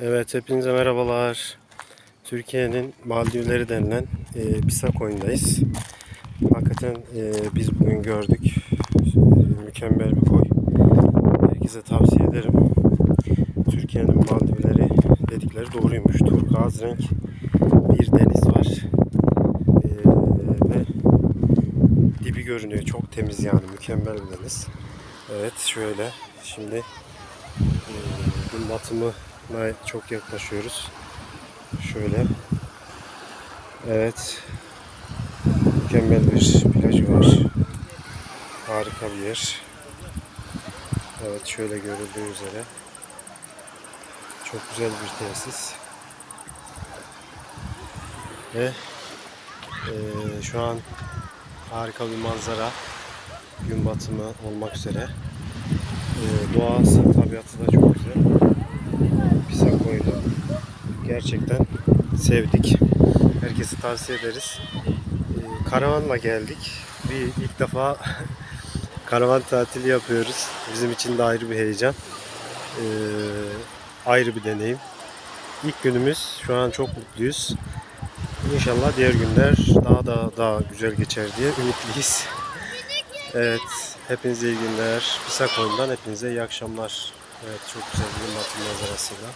Evet, hepinize merhabalar. Türkiye'nin Maldivleri denilen e, Pisakoy'undayız. Hakikaten e, biz bugün gördük. E, mükemmel bir koy. Herkese tavsiye ederim. Türkiye'nin Maldivleri dedikleri doğruymuş. Turkuaz renk bir deniz var. E, ve dibi görünüyor. Çok temiz yani. Mükemmel bir deniz. Evet, şöyle. Şimdi e, gün batımına çok yaklaşıyoruz. Şöyle. Evet. Mükemmel bir plajı var. Harika bir yer. Evet şöyle görüldüğü üzere. Çok güzel bir tesis. Ve eee, şu an harika bir manzara. Gün batımı olmak üzere. Eee, doğası, tabiatı da çok güzel. Pisakoy'da gerçekten sevdik. Herkese tavsiye ederiz. Ee, Karavanla geldik. Bir ilk defa karavan tatili yapıyoruz. Bizim için de ayrı bir heyecan. Ee, ayrı bir deneyim. İlk günümüz. Şu an çok mutluyuz. İnşallah diğer günler daha da daha güzel geçer diye ümitliyiz. Evet, hepinize iyi günler. Pisakoy'dan hepinize iyi akşamlar. Evet, çok güzel bir batı manzarasıyla.